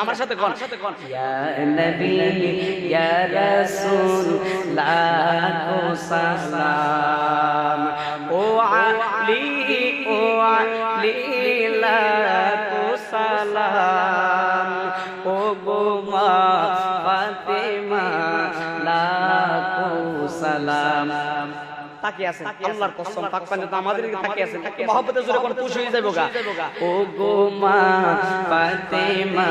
আমার সাথে কোন। নবী রাসূল লাকু সালাম। তাকি আছে আল্লাহর কসম পাক পাঞ্জে তো আমাদের তাকি আছে মহব্বতে জোরে কোন খুশি হয়ে যাব গা ও গো মা ফাতেমা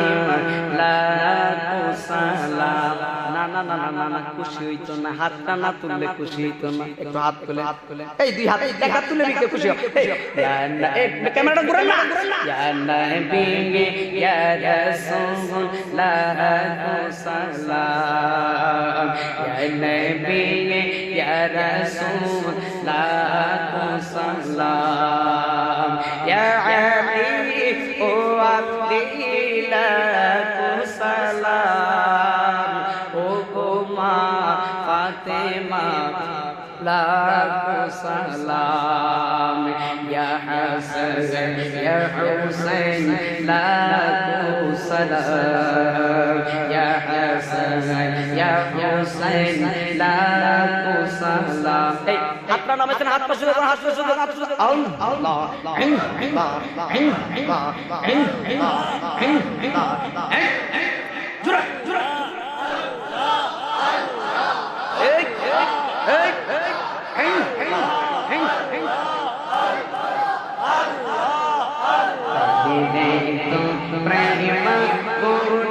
লাকু সালাম না না না না না না খুশি হইতো না হাতটা না তুললে খুশি হইতো না একটু হাত তুলে হাত তুলে এই দুই হাত তুলে খুশি এই ক্যামেরাটা ঘুরান না ইয়া নবী ইয়া রাসূল লাকু সালাম ইয়া নবী ইয়া রাসূল লাকু সালাম ইয়া আলী ও আলী লাকু সালাম ও গো মা ফাতেমা লাকু সালাম ইয়া হাসান হাত পাশে দেবেন হাত পাশে দেবেন হাত পাশে দেবেন আল্লাহ আল্লাহ আল্লাহ জোরে জোরে এই প্রেম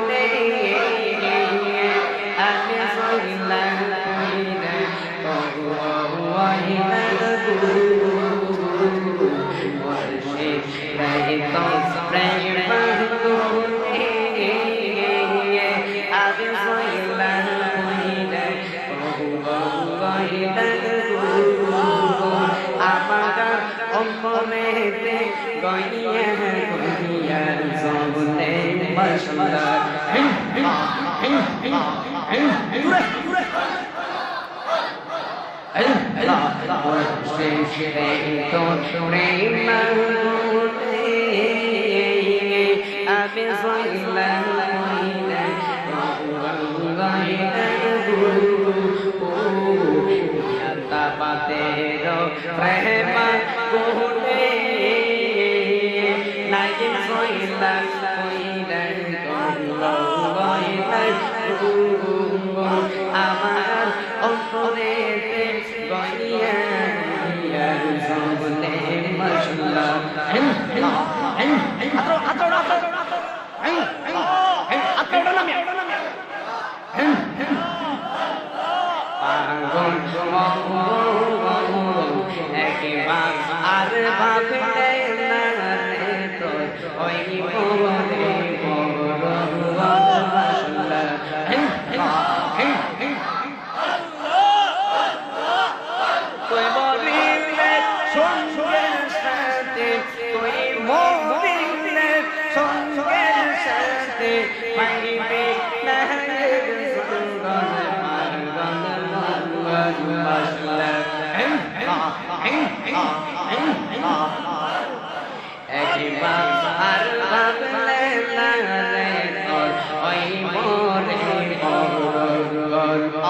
অন্তরেতে গইয়া গইয়া জবনে মশলা আমি সইলা পাতের Prema কোহলে in that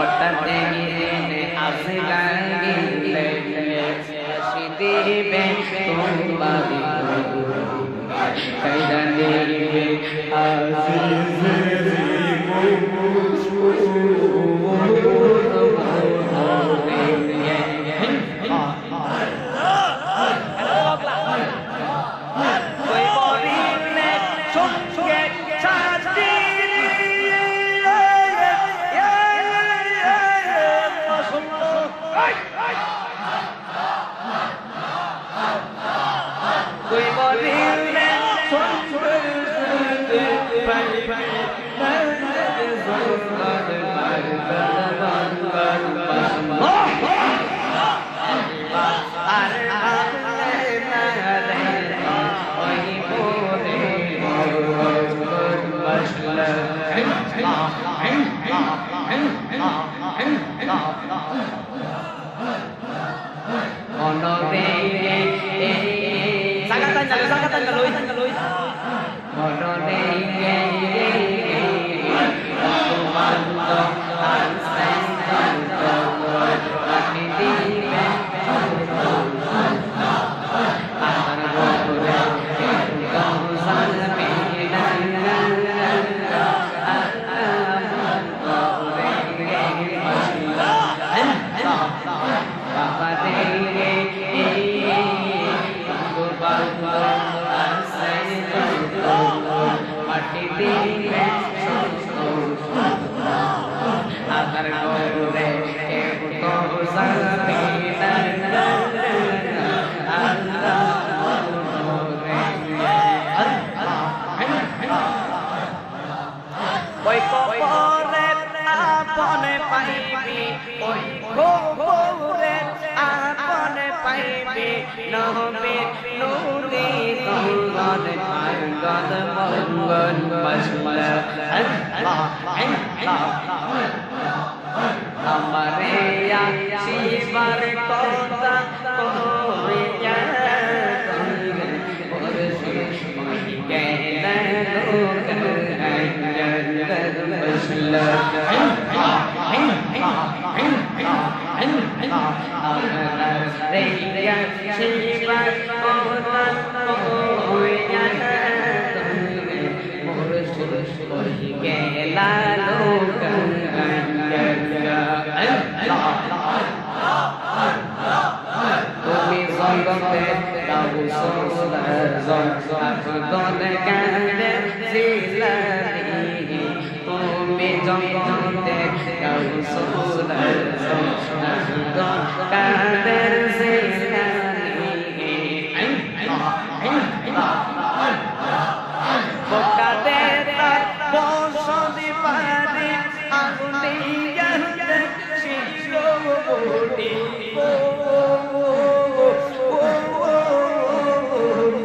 မောတတေဤနေအစိကံ Sangsangkatan kaluy. Mono ne Sangkatan jalur, sangkatan jalur, jalur. ওই কবরে আপনে পাইবি নহবে কঙ্গন মঙ্গন মশলা আল্লাহ আল্লাহ আমারে শিবার আফদল কাঁদে জিলানি তুমি জগতে সোলাজম আফদল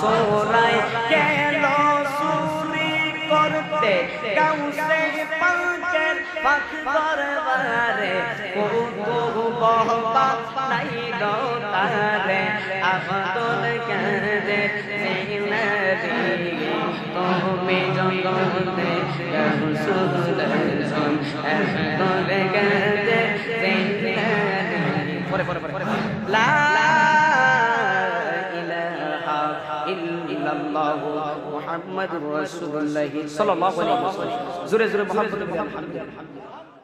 সোরাই কেন সুরি করতে। গাউসে পাঁচের পাখ দরবারে কবু বহবা নাই তারে আবদল কাঁদে সিনারি তুমি জগতে রসুল আবদল মুহাম্মাদুর রাসূলুল্লাহ সাল্লাল্লাহু আলাইহি ওয়াসাল্লাম জোরে জোরে মুহাম্মদ আলহামদুলিল্লাহ